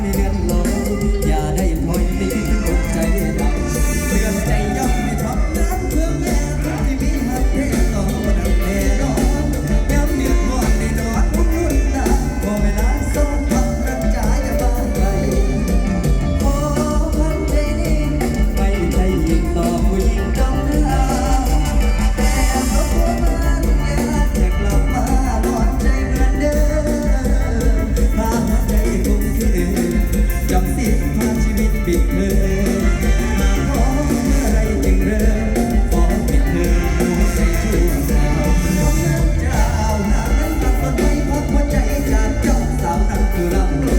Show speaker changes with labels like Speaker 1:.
Speaker 1: ไม่เดือดร้อน Thank you.